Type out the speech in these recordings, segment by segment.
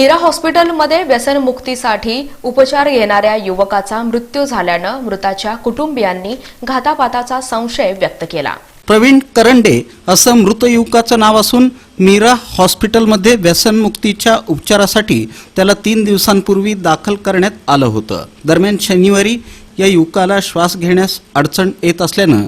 मीरा हॉस्पिटलमध्ये व्यसनमुक्तीसाठी उपचार घेणाऱ्या युवकाचा मृत्यू झाल्यानं मृताच्या कुटुंबियांनी घातापाताचा संशय व्यक्त केला. प्रवीण करंडे असं मृत युवकाचं नाव असून मीरा हॉस्पिटलमध्ये व्यसनमुक्तीच्या उपचारासाठी त्याला तीन दिवसांपूर्वी दाखल करण्यात आलं होतं. दरम्यान शनिवारी या युवकाला श्वास घेण्यास अडचण येत असल्यानं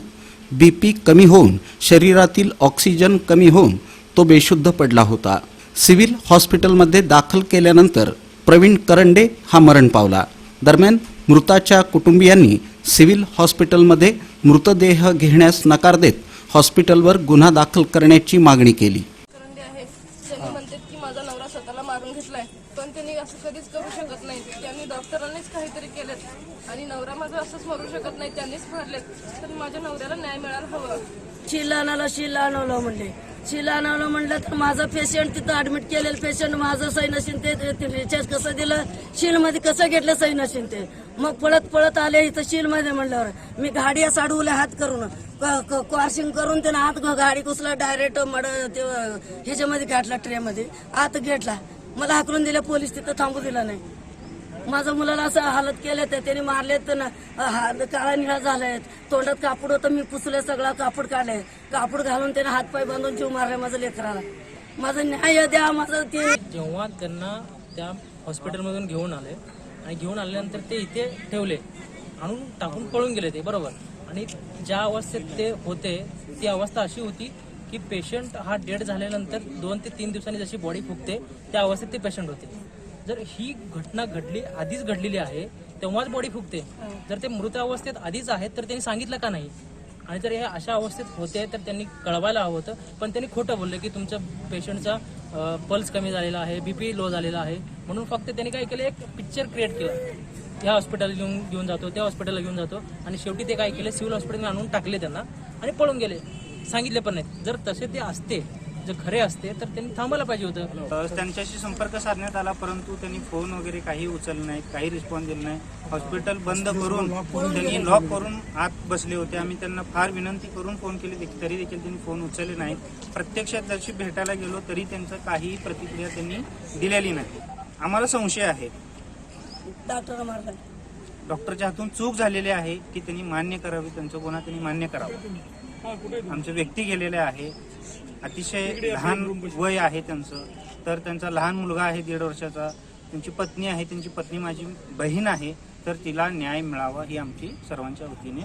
बीपी कमी होऊन शरीरातील ऑक्सिजन कमी होऊन तो बेशुद्ध पडला होता. सिव्हिल हॉस्पिटलमध्ये दाखल केल्यानंतर प्रवीण करंडे हा मरण पावला. दरम्यान मृताच्या कुटुंबियांनी सिव्हिल हॉस्पिटलमध्ये मृतदेह घेण्यास नकार देत हॉस्पिटलवर गुन्हा दाखल करण्याची मागणी केली. करंडे आहे त्यांनी म्हणतात की माझा नवरा स्वतःला मारून घेतलाय पण त्यांनी असं कधीच करू शकत नाही. त्यांनी डॉक्टरांनीच काहीतरी केलेत आणि नवरा माझा असंच मरू शकत नाही. त्यांनीच मारलेत. तर माझ्या नवऱ्याला न्याय मिळायला हवं. शिला आणलं शिला आणवलं म्हणले. शिलानावलं म्हणलं तर माझं पेशंट तिथं ऍडमिट केलेलं पेशंट माझं सही नशीन ते रिचार्ज कसं दिलं? शीलमध्ये कसं घेतलं सही नशीन ते? मग पळत पळत आले इथं शीलमध्ये म्हणल्यावर मी गाडी साडवले हात करून क्रॉसिंग करून त्यानं आत गाडी कुसला डायरेक्ट मड ते ह्याच्यामध्ये घातला ट्रेमध्ये आत घेतला. मला हाकलून दिलं पोलीस तिथं थांबू दिला नाही. माझ्या मुलाला असं हालत केलं तर त्याने मारलेत ना हा- काळा निळा झालाय तोंडात कापड होतं मी पुसले सगळा कापड काढले कापड घालून त्याने हातपाय बांधून जीव मारलाय माझ्या लेकराला. माझं न्याय द्या माझं ते जेव्हा त्यांना त्या हॉस्पिटलमधून घेऊन आले आणि घेऊन आल्यानंतर ते इथे ठेवले. आणून टाकून पळून गेले ते बरोबर. आणि ज्या अवस्थेत ते होते ती अवस्था अशी होती की पेशंट हा डेड झाल्यानंतर दोन ते तीन दिवसांनी जशी बॉडी फुगते त्या अवस्थेत ते पेशंट होते. जर ही घटना घडली आधीच घडलेली आहे तेव्हाच बॉडी फुगते. जर ते मृत अवस्थेत आधीच आहेत तर त्यांनी सांगितलं का नाही? आणि जर हे अशा अवस्थेत होते तर त्यांनी कळवायला हवं होतं. पण त्यांनी खोटं बोलले की तुमच्या पेशंटचा पल्स कमी झालेला आहे बीपी लो झालेला आहे. म्हणून फक्त त्यांनी काय केलं एक पिक्चर क्रिएट केलं. या हॉस्पिटल घेऊन घेऊन जातो त्या हॉस्पिटलला घेऊन जातो. आणि शेवटी ते काय केले सिव्हिल हॉस्पिटलला आणून टाकले त्यांना आणि पळून गेले. सांगितले पण नाही जर तसे ते असते जर खरे असते तर त्यांनी थांबायला पाहिजे होतं. त्यांच्याशी संपर्क साधण्यात आला परंतु त्यांनी फोन वगैरे काही उचलले नाहीत काही रिस्पॉन्स दिला नाही हॉस्पिटल बंद करून त्यांनी लॉक करून आत बसले होते. आम्ही त्यांना फार विनंती करून फोन केली तरी देखील त्यांनी फोन उचलले नाहीत. प्रत्यक्षात जशी भेटायला गेलो तरी त्यांचं काही प्रतिक्रिया त्यांनी दिलेली नाही. आम्हाला संशय आहे. डॉक्टरच्या हातून चूक झालेली आहे की त्यांनी मान्य करावी त्यांचं गुन्हा त्यांनी मान्य करावा. आमचे व्यक्ती गेलेले आहे. अतिशय लहान वय आहे त्यांचं. तर त्यांचा लहान मुलगा आहे दीड वर्षाचा. त्यांची पत्नी आहे. त्यांची पत्नी माझी बहीण आहे. तर तिला न्याय मिळावा ही आमची सर्वांच्या वतीने